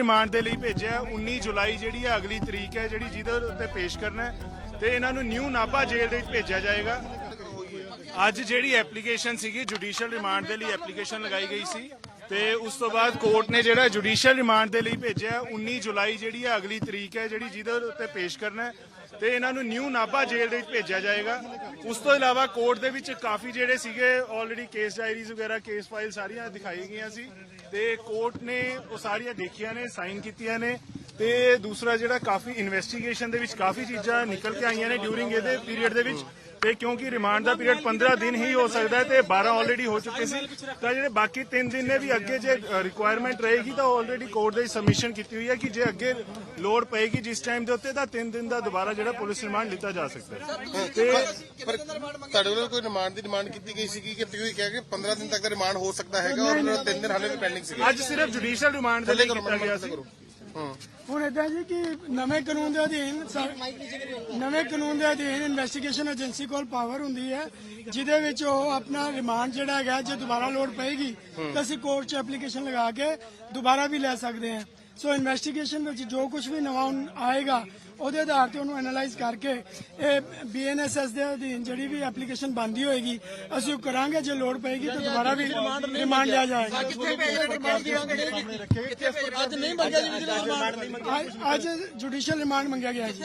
Remand ਦੇ ਲਈ ਭੇਜਿਆ ਹੈ। 19 ਜੁਲਾਈ ਜਿਹੜੀ ਹੈ ਅਗਲੀ ਤਰੀਕ ਹੈ, ਜਿਹੜੀ ਜਿਹਦੇ ਉੱਤੇ ਪੇਸ਼ ਕਰਨਾ ਹੈ। ਤੇ ਇਹਨਾਂ ਨੂੰ ਨਿਊ ਨਾਭਾ ਜੇਲ੍ਹ ਦੇ ਵਿੱਚ ਭੇਜਿਆ ਜਾਏਗਾ। ਅੱਜ ਜਿਹੜੀ ਐਪਲੀਕੇਸ਼ਨ ਸੀਗੀ, ਜੁਡੀਸ਼ੀਅਲ ਰਿਮਾਂਡ ਦੇ ਲਈ ਐਪਲੀਕੇਸ਼ਨ ਲਗਾਈ ਗਈ ਸੀ। ਤੇ ਉਸ ਤੋਂ ਬਾਅਦ ਕੋਰਟ ਨੇ ਜਿਹੜਾ ਜੁਡੀਸ਼ੀਅਲ ਰਿਮਾਂਡ ਦੇ ਲਈ ਭੇਜਿਆ ਹੈ। 19 ਜੁਲਾਈ ਜਿਹੜੀ ਹੈ ਅਗਲੀ ਤਰੀਕ ਹੈ, ਜਿਹੜੀ ਜਿਹਦੇ ਉੱਤੇ ਪੇਸ਼ ਕਰਨਾ ਹੈ। ਤੇ ਇਹਨਾਂ ਨੂੰ ਨਿਊ ਨਾਭਾ ਜੇਲ੍ਹ ਦੇ ਵਿੱਚ ਭੇਜਿਆ ਜਾਏਗਾ। ਉਸ ਤੋਂ ਇਲਾਵਾ ਕੋਰਟ ਦੇ ਵਿੱਚ ਕਾਫੀ ਜਿਹੜੇ ਸੀਗੇ ਆਲਰੇਡੀ ਕੇਸ ਡਾਇਰੀਜ਼ ਵਗੈਰਾ ਕੇਸ ਫਾਈਲ ਸਾਰੀਆਂ ਦਿਖਾਈ ਗਈਆਂ ਸੀ। ਤੇ ਕੋਰਟ ਨੇ ਉਹ ਸਾਰੀਆਂ ਦੇਖੀਆਂ ਨੇ ਸਾਈਨ ਕੀਤੀਆਂ ਨੇ। ਤੇ ਦੂਸਰਾ ਜਿਹੜਾ ਕਾਫੀ ਇਨਵੈਸਟੀਗੇਸ਼ਨ ਦੇ ਵਿੱਚ ਕਾਫੀ ਚੀਜ਼ਾਂ ਨਿਕਲ ਕੇ ਆਈਆਂ ਨੇ ਡਿਊਰਿੰਗ ਇਹਦੇ ਪੀਰੀਅਡ ਦੇ ਵਿੱਚ। ਤੇ ਕਿਉਂਕਿ ਰਿਮਾਂਡ ਦਾ ਪੀਰੀਅਡ 15 ਦਿਨ ਹੀ ਹੋ ਸਕਦਾ ਹੈ ਤੇ 12 ਆਲਰੇਡੀ ਹੋ ਚੁੱਕੇ ਸੀ। ਤਾਂ ਜਿਹੜੇ ਬਾਕੀ 3 ਦਿਨ ਨੇ ਵੀ ਅੱਗੇ ਜੇ ਰਿਕੁਆਇਰਮੈਂਟ ਰਹੇਗੀ ਤਾਂ ਆਲਰੇਡੀ ਕੋਰਟ ਦੇ ਸਬਮਿਸ਼ਨ ਕੀਤੀ ਹੋਈ ਹੈ ਕਿ ਜੇ ਅੱਗੇ ਲੋਡ ਪਏਗੀ ਜਿਸ ਟਾਈਮ ਦੇ ਉੱਤੇ ਤਾਂ 3 ਦਿਨ ਦਾ ਦੁਬਾਰਾ ਜਿਹੜਾ ਪੁਲਿਸ ਰਿਮਾਂਡ ਲਿੱਤਾ ਜਾ ਸਕਦਾ ਹੈ। ਤੇ ਪਰ ਤੁਹਾਡੇ ਵੱਲੋਂ ਕੋਈ ਰਿਮਾਂਡ ਦੀ ਡਿਮਾਂਡ ਕੀਤੀ ਗਈ ਸੀਗੀ ਕਿ ਤੁਸੀਂ ਕਿਹਾ ਕਿ 15 ਦਿਨ ਤੱਕ ਦਾ ਰਿਮਾਂਡ ਹੋ ਸਕਦਾ ਹੈਗਾ ਔਰ 3 ਦਿਨ ਹਾਲੇ ਵੀ ਪੈਂਡਿੰਗ ਸੀਗੇ? ਅੱਜ ਸਿਰਫ ਜੁਡੀਸ਼ੀਅਲ ਰਿਮਾਂਡ ਦੇ ਲਈ ਕੀਤਾ ਗਿਆ ਸੀ। ਹੁਣ ਇਦਾਂ ਜੀ ਕਿ ਨਵੇਂ ਕਾਨੂੰਨ ਦੇ ਅਧੀਨ ਸਾ- ਨਵੇਂ ਕਾਨੂੰਨ ਦੇ ਅਧੀਨ ਇਨਵੈਸਟੀਗੇਸ਼ਨ ਏਜੰਸੀ ਕੋਲ ਪਾਵਰ ਹੁੰਦੀ ਹੈ, ਜਿਹਦੇ ਵਿੱਚ ਉਹ ਆਪਣਾ ਰਿਮਾਂਡ ਜਿਹੜਾ ਹੈਗਾ, ਜੇ ਦੁਬਾਰਾ ਲੋਡ ਪਏਗੀ, ਤਾਂ ਅਸੀਂ ਕੋਰਟ 'ਚ ਐਪਲੀਕੇਸ਼ਨ ਲਗਾ ਕੇ ਦੁਬਾਰਾ ਵੀ ਲੈ ਸਕਦੇ ਹਾਂ। ਸੋ ਇਨਵੈਸਟੀਗੇਸ਼ਨ ਵਿੱਚ ਜੋ ਕੁਝ ਵੀ ਨਵਾਂ ਆਏਗਾ ਉਹਦੇ ਆਧਾਰ ਤੇ ਉਹਨੂੰ ਐਨਾਲਾਈਜ਼ ਕਰਕੇ ਇਹ ਬੀਐਨਐਸਐਸ ਦੇ ਅਧੀਨ ਜਿਹੜੀ ਵੀ ਐਪਲੀਕੇਸ਼ਨ ਬੰਦੀ ਹੋਏਗੀ ਅਸੀਂ ਉਹ ਕਰਾਂਗੇ ਜੇ ਲੋਡ ਪਏਗੀ ਤਾਂ ਦੁਬਾਰਾ ਵੀ ਰਿਮਾਂਡ ਲਿਆ ਜਾਏਗਾ। ਅੱਜ ਨਹੀਂ ਮੰਗਿਆ ਜੀ ਵਿਜੀਲੈਂਸ ਅੱਜ- ਅੱਜ ਜੁਡੀਸ਼ੀਅਲ ਰਿਮਾਂਡ ਮੰਗਿਆ ਗਿਆ ਜੀ।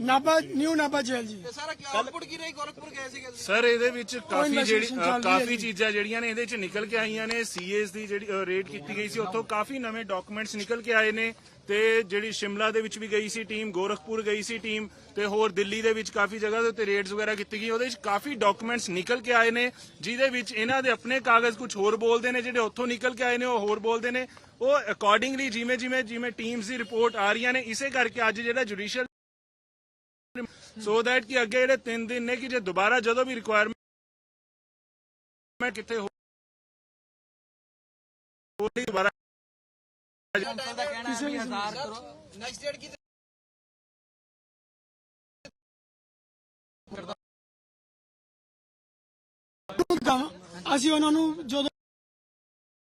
ਨਾਭਾ ਨਿਊ ਨਾਭਾ ਜੇਲ੍ਹ ਜੀ। ਸਾਰਾ ਕੀ ਆਉਟਪੁੱਟ ਕੀ ਰਹੀ? ਗੋਰਖਪੁਰ ਗਏ ਸੀਗੇ ਸਰ ਇਹਦੇ ਵਿੱਚ ਕਾਫੀ ਜਿਹੜੀ ਕਾਫੀ। ਚੀਜ਼ਾਂ ਜਿਹੜੀਆਂ ਨੇ ਇਹਦੇ ਵਿੱਚ ਨਿਕਲ ਕੇ ਆਈਆਂ ਨੇ। ਸੀਏਸ ਦੀ ਜਿਹੜੀ ਰੇਡ ਕੀਤੀ ਗਈ ਸੀ ਉੱਥੋਂ ਕਾਫੀ ਨਵੇਂ ਡਾਕੂਮੈਂਟਸ ਨਿਕਲ ਕੇ ਆਏ ਨੇ ਤੇ ਜਿਹੜੀ ਸ਼ਿਮਲਾ ਦੇ ਵਿੱਚ ਵੀ ਗਈ ਸੀ ਟੀਮ, ਗੋਰਖਪੁਰ ਗਈ ਸੀ ਟੀਮ ਤੇ ਹੋਰ ਦਿੱਲੀ ਦੇ ਵਿੱਚ ਕਾਫੀ ਜਗ੍ਹਾ ਦੇ ਉੱਤੇ ਰੇਡਸ ਵਗੈਰਾ ਕੀਤੀ ਗਈ ਉਹਦੇ ਵਿੱਚ ਕਾਫੀ ਡਾਕੂਮੈਂਟਸ ਨਿਕਲ ਕੇ ਆਏ ਨੇ, ਜਿਹਦੇ ਵਿੱਚ ਇਹਨਾਂ ਦੇ ਆਪਣੇ ਕਾਗਜ਼ ਕੁਝ ਹੋਰ ਬੋਲਦੇ ਨੇ, ਜਿਹੜੇ ਉੱਥੋਂ ਨਿਕਲ ਕੇ ਆਏ ਨੇ, ਉਹ ਹੋਰ ਬੋਲਦੇ ਨੇ। ਉਹ ਅਕੋਰਡਿੰਗਲੀ ਜਿਵੇਂ ਜਿਵੇਂ ਜਿਵੇਂ ਟੀਮਸ ਦੀ ਰਿਪੋਰਟ ਆ ਰਹੀਆਂ ਨੇ, ਇਸੇ ਕਰਕੇ ਅੱਜ ਜਿਹੜਾ ਜੁਡੀਸ਼ੀਅਲ ਸੋ ਦੈਟ ਕਿ ਅੱਗੇ ਜਿਹੜੇ 3 ਦਿਨ ਨੇ, ਕਿ ਜੇ ਦੁਬਾਰਾ ਜਦੋਂ ਵੀ ਰਿਕੁਆਇਰਮੈਂਟ ਕਿੱਥੇ ਹੋ ਨੈਕਸਟ ਡੇਟ ਕੀ ਅਸੀਂ ਉਹਨਾਂ ਨੂੰ ਜਦੋਂ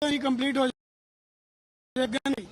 ਹੀ ਕੰਪਲੀਟ ਹੋ ਜਾਏਗਾ ਨਹੀਂ।